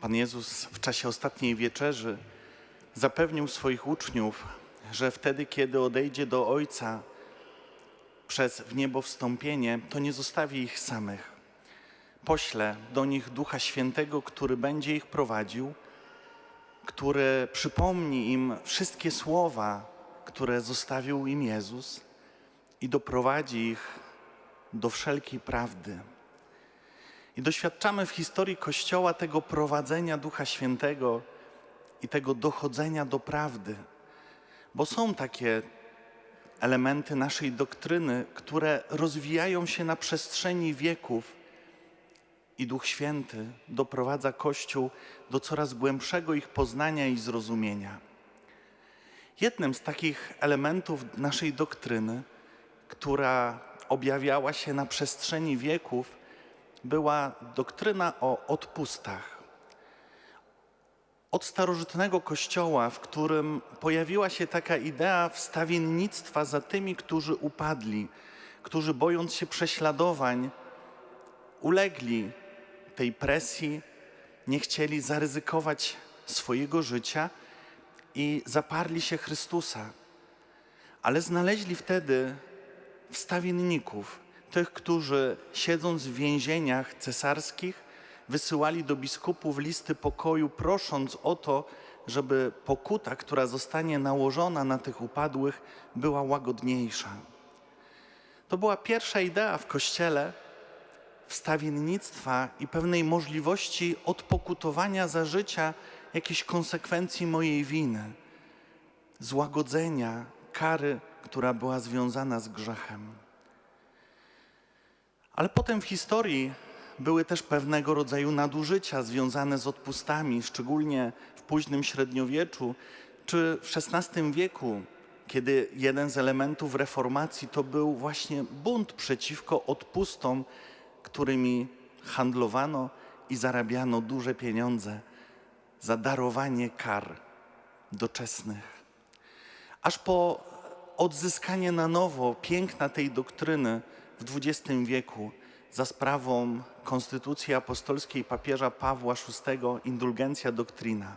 Pan Jezus w czasie ostatniej wieczerzy zapewnił swoich uczniów, że wtedy, kiedy odejdzie do Ojca przez w niebo wstąpienie, to nie zostawi ich samych. Pośle do nich Ducha Świętego, który będzie ich prowadził, który przypomni im wszystkie słowa, które zostawił im Jezus i doprowadzi ich do wszelkiej prawdy. I doświadczamy w historii Kościoła tego prowadzenia Ducha Świętego i tego dochodzenia do prawdy, bo są takie elementy naszej doktryny, które rozwijają się na przestrzeni wieków i Duch Święty doprowadza Kościół do coraz głębszego ich poznania i zrozumienia. Jednym z takich elementów naszej doktryny, która objawiała się na przestrzeni wieków, była doktryna o odpustach. Od starożytnego kościoła, w którym pojawiła się taka idea wstawiennictwa za tymi, którzy upadli, którzy bojąc się prześladowań, ulegli tej presji, nie chcieli zaryzykować swojego życia i zaparli się Chrystusa. Ale znaleźli wtedy wstawienników, tych, którzy siedząc w więzieniach cesarskich, wysyłali do biskupów listy pokoju, prosząc o to, żeby pokuta, która zostanie nałożona na tych upadłych, była łagodniejsza. To była pierwsza idea w Kościele wstawiennictwa i pewnej możliwości odpokutowania za życia jakiejś konsekwencji mojej winy, złagodzenia kary, która była związana z grzechem. Ale potem w historii były też pewnego rodzaju nadużycia związane z odpustami, szczególnie w późnym średniowieczu czy w XVI wieku, kiedy jeden z elementów reformacji to był właśnie bunt przeciwko odpustom, którymi handlowano i zarabiano duże pieniądze za darowanie kar doczesnych. Aż po odzyskanie na nowo piękna tej doktryny w XX wieku za sprawą Konstytucji Apostolskiej papieża Pawła VI Indulgencja Doktrina,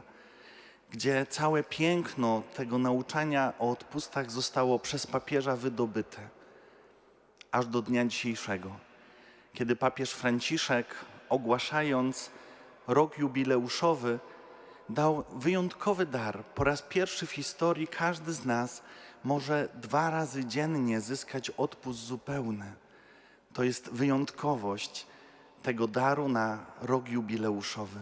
gdzie całe piękno tego nauczania o odpustach zostało przez papieża wydobyte aż do dnia dzisiejszego, kiedy papież Franciszek ogłaszając rok jubileuszowy dał wyjątkowy dar. Po raz pierwszy w historii każdy z nas może dwa razy dziennie zyskać odpust zupełny. To jest wyjątkowość tego daru na rok jubileuszowy.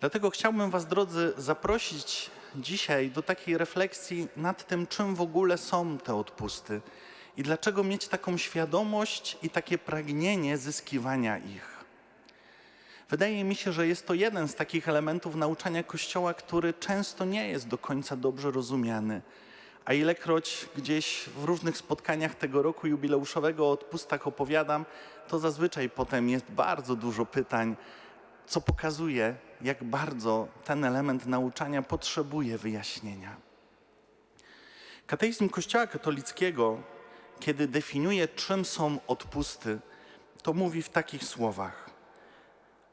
Dlatego chciałbym Was, drodzy, zaprosić dzisiaj do takiej refleksji nad tym, czym w ogóle są te odpusty i dlaczego mieć taką świadomość i takie pragnienie zyskiwania ich. Wydaje mi się, że jest to jeden z takich elementów nauczania Kościoła, który często nie jest do końca dobrze rozumiany. A ilekroć gdzieś w różnych spotkaniach tego roku jubileuszowego o odpustach opowiadam, to zazwyczaj potem jest bardzo dużo pytań, co pokazuje, jak bardzo ten element nauczania potrzebuje wyjaśnienia. Kateizm Kościoła katolickiego, kiedy definiuje, czym są odpusty, to mówi w takich słowach.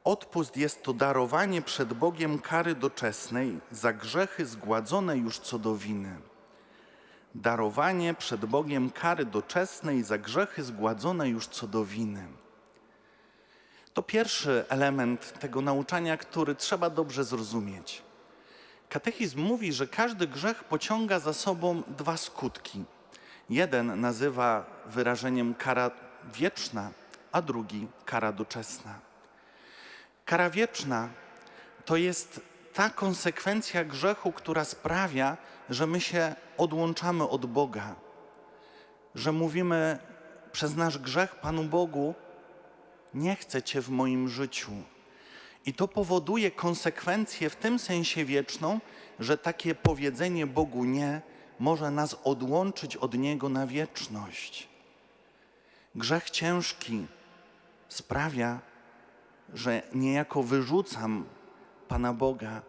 Odpust jest to darowanie przed Bogiem kary doczesnej za grzechy zgładzone już co do winy darowanie przed Bogiem kary doczesnej za grzechy zgładzone już co do winy. To pierwszy element tego nauczania, który trzeba dobrze zrozumieć. Katechizm mówi, że każdy grzech pociąga za sobą dwa skutki. Jeden nazywa wyrażeniem kara wieczna, a drugi kara doczesna. Kara wieczna to jest ta konsekwencja grzechu, która sprawia, że my się odłączamy od Boga, że mówimy przez nasz grzech Panu Bogu, nie chcę Cię w moim życiu. I to powoduje konsekwencję w tym sensie wieczną, że takie powiedzenie Bogu nie może nas odłączyć od Niego na wieczność. Grzech ciężki sprawia, że niejako wyrzucam Pana Boga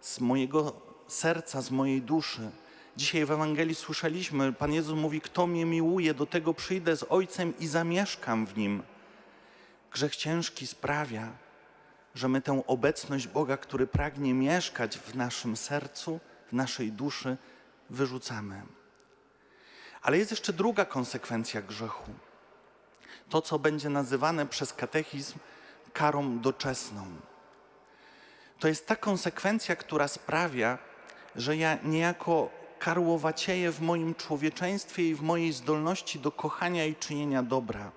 z mojego serca, z mojej duszy. Dzisiaj w Ewangelii słyszeliśmy, Pan Jezus mówi, kto mnie miłuje, do tego przyjdę z Ojcem i zamieszkam w Nim. Grzech ciężki sprawia, że my tę obecność Boga, który pragnie mieszkać w naszym sercu, w naszej duszy, wyrzucamy. Ale jest jeszcze druga konsekwencja grzechu. To, co będzie nazywane przez katechizm karą doczesną. To jest ta konsekwencja, która sprawia, że ja niejako karłowacieję w moim człowieczeństwie i w mojej zdolności do kochania i czynienia dobra.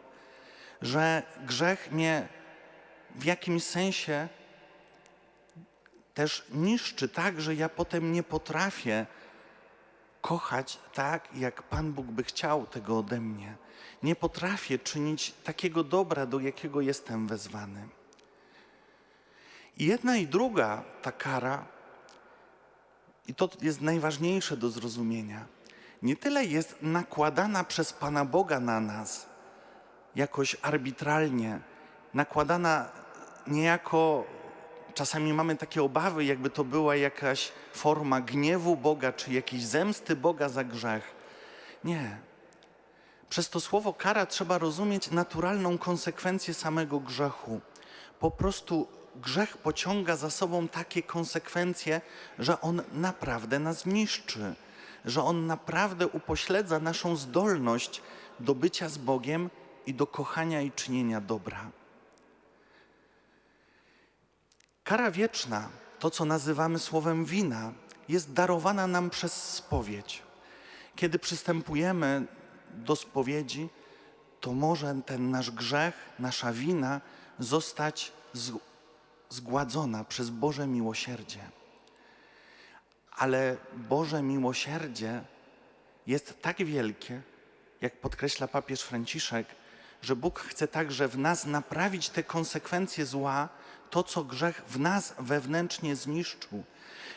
Że grzech mnie w jakimś sensie też niszczy tak, że ja potem nie potrafię kochać tak, jak Pan Bóg by chciał tego ode mnie. Nie potrafię czynić takiego dobra, do jakiego jestem wezwany. I jedna i druga ta kara, i to jest najważniejsze do zrozumienia, nie tyle jest nakładana przez Pana Boga na nas, jakoś arbitralnie, nakładana niejako, czasami mamy takie obawy, jakby to była jakaś forma gniewu Boga, czy jakiejś zemsty Boga za grzech. Nie. Przez to słowo kara trzeba rozumieć naturalną konsekwencję samego grzechu. Po prostu grzech pociąga za sobą takie konsekwencje, że on naprawdę nas niszczy, że on naprawdę upośledza naszą zdolność do bycia z Bogiem i do kochania i czynienia dobra. Kara wieczna, to co nazywamy słowem wina, jest darowana nam przez spowiedź. Kiedy przystępujemy do spowiedzi, to może ten nasz grzech, nasza wina zostać zgładzona przez Boże miłosierdzie. Ale Boże miłosierdzie jest tak wielkie, jak podkreśla papież Franciszek, że Bóg chce także w nas naprawić te konsekwencje zła, to co grzech w nas wewnętrznie zniszczył.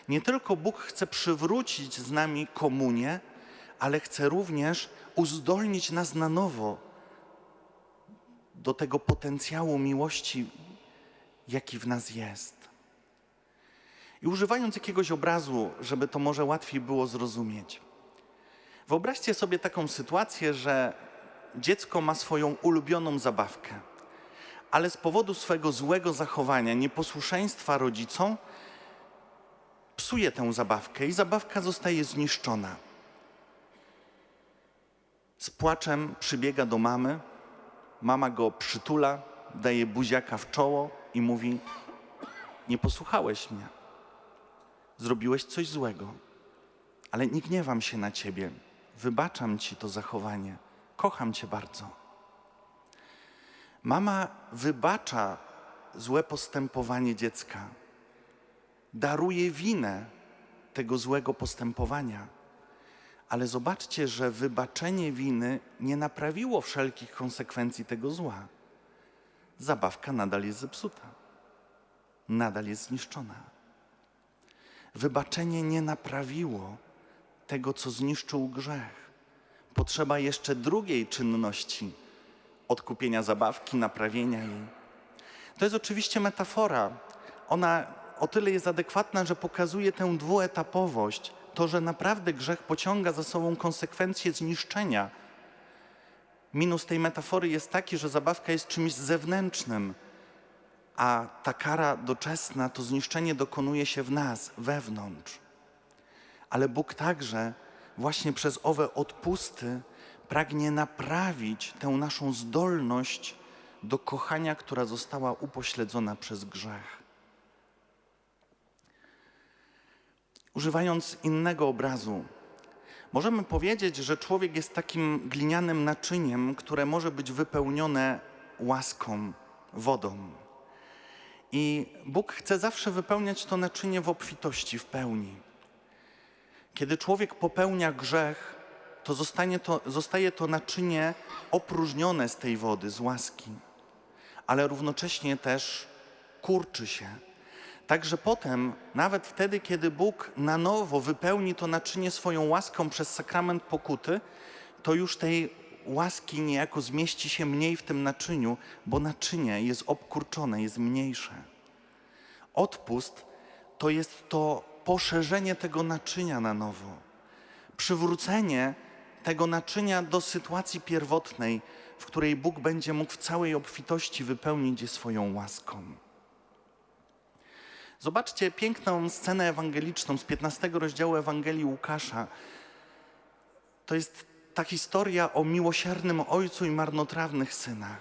Nie tylko Bóg chce przywrócić z nami komunię, ale chce również uzdolnić nas na nowo do tego potencjału miłości, jaki w nas jest. I używając jakiegoś obrazu, żeby to może łatwiej było zrozumieć. Wyobraźcie sobie taką sytuację, że dziecko ma swoją ulubioną zabawkę, ale z powodu swego złego zachowania, nieposłuszeństwa rodzicom, psuje tę zabawkę i zabawka zostaje zniszczona. Z płaczem przybiega do mamy, mama go przytula, daje buziaka w czoło i mówi: Nie posłuchałeś mnie, zrobiłeś coś złego, ale nie gniewam się na ciebie, wybaczam ci to zachowanie, kocham cię bardzo. Mama wybacza złe postępowanie dziecka, daruje winę tego złego postępowania. Ale zobaczcie, że wybaczenie winy nie naprawiło wszelkich konsekwencji tego zła. Zabawka nadal jest zepsuta, nadal jest zniszczona. Wybaczenie nie naprawiło tego, co zniszczył grzech. Potrzeba jeszcze drugiej czynności odkupienia zabawki, naprawienia jej. To jest oczywiście metafora. Ona o tyle jest adekwatna, że pokazuje tę dwuetapowość. To, że naprawdę grzech pociąga za sobą konsekwencje zniszczenia. Minus tej metafory jest taki, że zabawka jest czymś zewnętrznym, a ta kara doczesna, to zniszczenie dokonuje się w nas, wewnątrz. Ale Bóg także właśnie przez owe odpusty pragnie naprawić tę naszą zdolność do kochania, która została upośledzona przez grzech. Używając innego obrazu, możemy powiedzieć, że człowiek jest takim glinianym naczyniem, które może być wypełnione łaską, wodą. I Bóg chce zawsze wypełniać to naczynie w obfitości, w pełni. Kiedy człowiek popełnia grzech, to, zostanie to zostaje to naczynie opróżnione z tej wody, z łaski, ale równocześnie też kurczy się. Także potem, nawet wtedy, kiedy Bóg na nowo wypełni to naczynie swoją łaską przez sakrament pokuty, to już tej łaski niejako zmieści się mniej w tym naczyniu, bo naczynie jest obkurczone, jest mniejsze. Odpust to jest to poszerzenie tego naczynia na nowo, przywrócenie tego naczynia do sytuacji pierwotnej, w której Bóg będzie mógł w całej obfitości wypełnić je swoją łaską. Zobaczcie piękną scenę ewangeliczną z 15 rozdziału Ewangelii Łukasza. To jest ta historia o miłosiernym ojcu i marnotrawnych synach.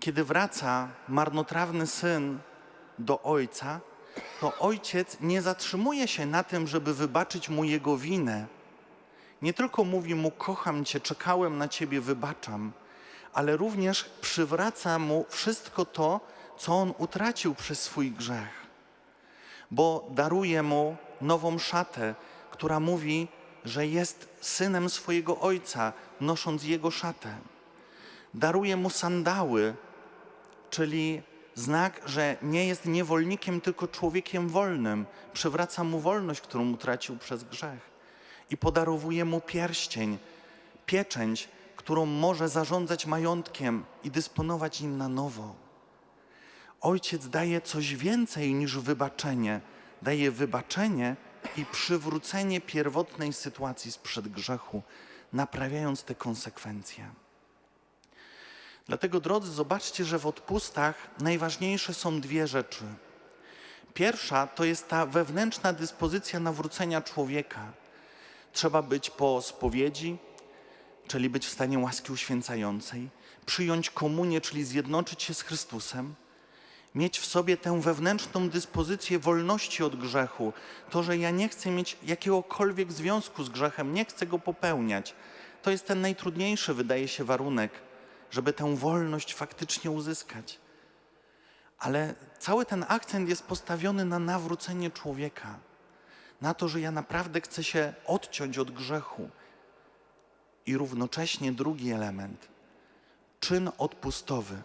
Kiedy wraca marnotrawny syn do ojca, to ojciec nie zatrzymuje się na tym, żeby wybaczyć mu jego winę. Nie tylko mówi mu: Kocham cię, czekałem na ciebie, wybaczam, ale również przywraca mu wszystko to, co on utracił przez swój grzech. Bo daruje mu nową szatę, która mówi, że jest synem swojego ojca, nosząc jego szatę. Daruje mu sandały, czyli znak, że nie jest niewolnikiem, tylko człowiekiem wolnym. Przywraca mu wolność, którą utracił przez grzech. I podarowuje mu pierścień, pieczęć, którą może zarządzać majątkiem i dysponować nim na nowo. Ojciec daje coś więcej niż wybaczenie. Daje wybaczenie i przywrócenie pierwotnej sytuacji sprzed grzechu, naprawiając te konsekwencje. Dlatego, drodzy, zobaczcie, że w odpustach najważniejsze są dwie rzeczy. Pierwsza to jest ta wewnętrzna dyspozycja nawrócenia człowieka. Trzeba być po spowiedzi, czyli być w stanie łaski uświęcającej, przyjąć komunię, czyli zjednoczyć się z Chrystusem, mieć w sobie tę wewnętrzną dyspozycję wolności od grzechu, to, że ja nie chcę mieć jakiegokolwiek związku z grzechem, nie chcę go popełniać. To jest ten najtrudniejszy, wydaje się, warunek, żeby tę wolność faktycznie uzyskać. Ale cały ten akcent jest postawiony na nawrócenie człowieka, na to, że ja naprawdę chcę się odciąć od grzechu. I równocześnie drugi element czyn odpustowy,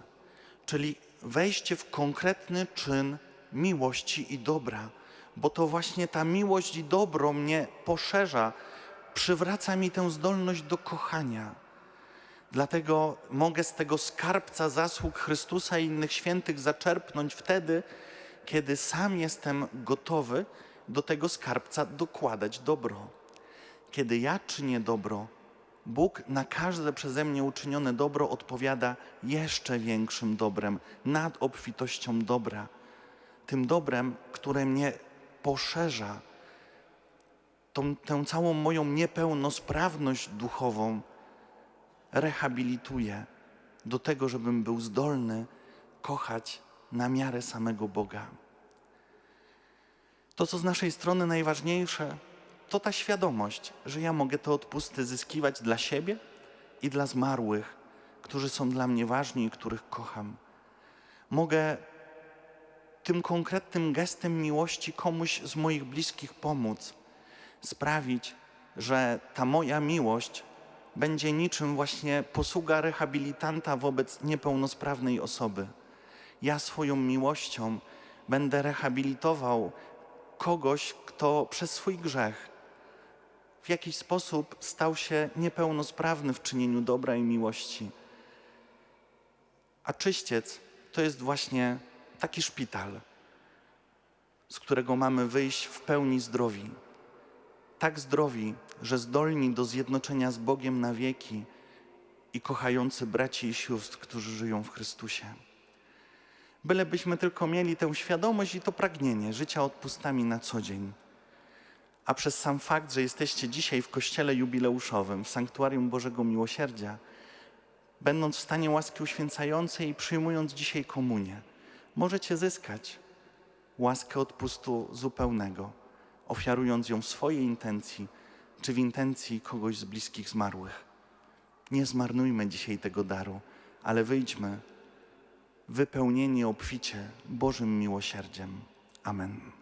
czyli wejście w konkretny czyn miłości i dobra, bo to właśnie ta miłość i dobro mnie poszerza, przywraca mi tę zdolność do kochania. Dlatego mogę z tego skarbca zasług Chrystusa i innych świętych zaczerpnąć wtedy, kiedy sam jestem gotowy do tego skarbca dokładać dobro. Kiedy ja czynię dobro, Bóg na każde przeze mnie uczynione dobro odpowiada jeszcze większym dobrem, nad obfitością dobra. Tym dobrem, które mnie poszerza, tą, tę całą moją niepełnosprawność duchową rehabilituje do tego, żebym był zdolny kochać na miarę samego Boga. To, co z naszej strony najważniejsze, to ta świadomość, że ja mogę te odpusty zyskiwać dla siebie i dla zmarłych, którzy są dla mnie ważni i których kocham. Mogę tym konkretnym gestem miłości komuś z moich bliskich pomóc, sprawić, że ta moja miłość będzie niczym właśnie posługa rehabilitanta wobec niepełnosprawnej osoby. Ja swoją miłością będę rehabilitował kogoś, kto przez swój grzech w jakiś sposób stał się niepełnosprawny w czynieniu dobra i miłości. A czyściec to jest właśnie taki szpital, z którego mamy wyjść w pełni zdrowi. Tak zdrowi, że zdolni do zjednoczenia z Bogiem na wieki i kochający braci i sióstr, którzy żyją w Chrystusie. Bylebyśmy tylko mieli tę świadomość i to pragnienie życia odpustami na co dzień a przez sam fakt, że jesteście dzisiaj w kościele jubileuszowym, w sanktuarium Bożego Miłosierdzia, będąc w stanie łaski uświęcającej i przyjmując dzisiaj komunię, możecie zyskać łaskę odpustu zupełnego, ofiarując ją w swojej intencji czy w intencji kogoś z bliskich zmarłych. Nie zmarnujmy dzisiaj tego daru, ale wyjdźmy wypełnieni obficie Bożym miłosierdziem. Amen.